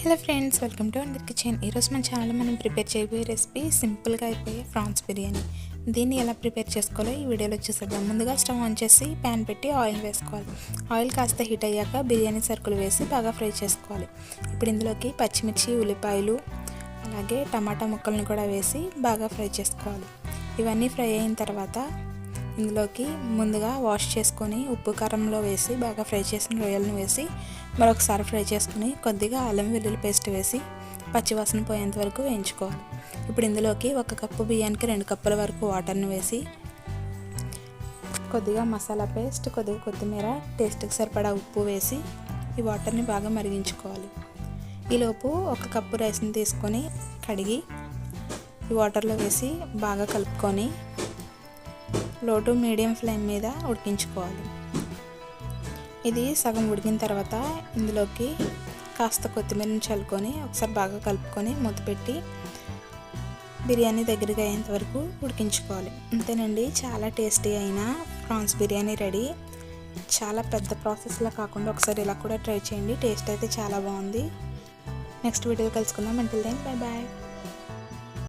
Hello friends welcome to Andar kitchen ఈరోజు మన ఛానల్లో మనం ప్రిపేర్ చేయబోయే రెసిపీ సింపుల్గా అయిపోయే ప్రాన్స్ బిర్యానీ. దీన్ని ఎలా ప్రిపేర్ చేసుకోవాలో ఈ వీడియోలో చూసేద్దాం. ముందుగా స్టవ్ ఆన్ చేసి ప్యాన్ పెట్టి ఆయిల్ వేసుకోవాలి. ఆయిల్ కాస్త హీట్ అయ్యాక బిర్యానీ సరుకులు వేసి బాగా ఫ్రై చేసుకోవాలి. ఇప్పుడు ఇందులోకి పచ్చిమిర్చి ఉల్లిపాయలు అలాగే టమాటా ముక్కలను కూడా వేసి బాగా ఫ్రై చేసుకోవాలి. ఇవన్నీ ఫ్రై అయిన తర్వాత ఇందులోకి ముందుగా వాష్ చేసుకొని ఉప్పు కారంలో వేసి బాగా ఫ్రై చేసిన రొయ్యలను వేసి మరొకసారి ఫ్రై చేసుకుని కొద్దిగా అల్లం వెల్లుల్లి పేస్ట్ వేసి పచ్చివాసన పోయేంత వరకు వేయించుకోవాలి. ఇప్పుడు ఇందులోకి ఒక కప్పు బియ్యానికి రెండు కప్పుల వరకు వాటర్ని వేసి కొద్దిగా మసాలా పేస్ట్ కొద్దిగా కొత్తిమీర టేస్ట్కి సరిపడా ఉప్పు వేసి ఈ వాటర్ని బాగా మరిగించుకోవాలి. ఈలోపు ఒక కప్పు రైస్ని తీసుకొని కడిగి ఈ వాటర్లో వేసి బాగా కలుపుకొని లో టు మీడియం ఫ్లేమ్ మీద ఉడికించుకోవాలి. ఇది సగం ఉడికిన తర్వాత ఇందులోకి కాస్త కొత్తిమీరని చల్లుకొని ఒకసారి బాగా కలుపుకొని మూత పెట్టి బిర్యానీ దగ్గరగా అయ్యేంత వరకు ఉడికించుకోవాలి. అంతేనండి చాలా టేస్టీ అయిన ప్రాన్స్ బిర్యానీ రెడీ. చాలా పెద్ద ప్రాసెస్లో కాకుండా ఒకసారి ఇలా కూడా ట్రై చేయండి టేస్ట్ అయితే చాలా బాగుంది. నెక్స్ట్ వీడియో కలుసుకుందాం. అంటే దెన్ బాయ్ బాయ్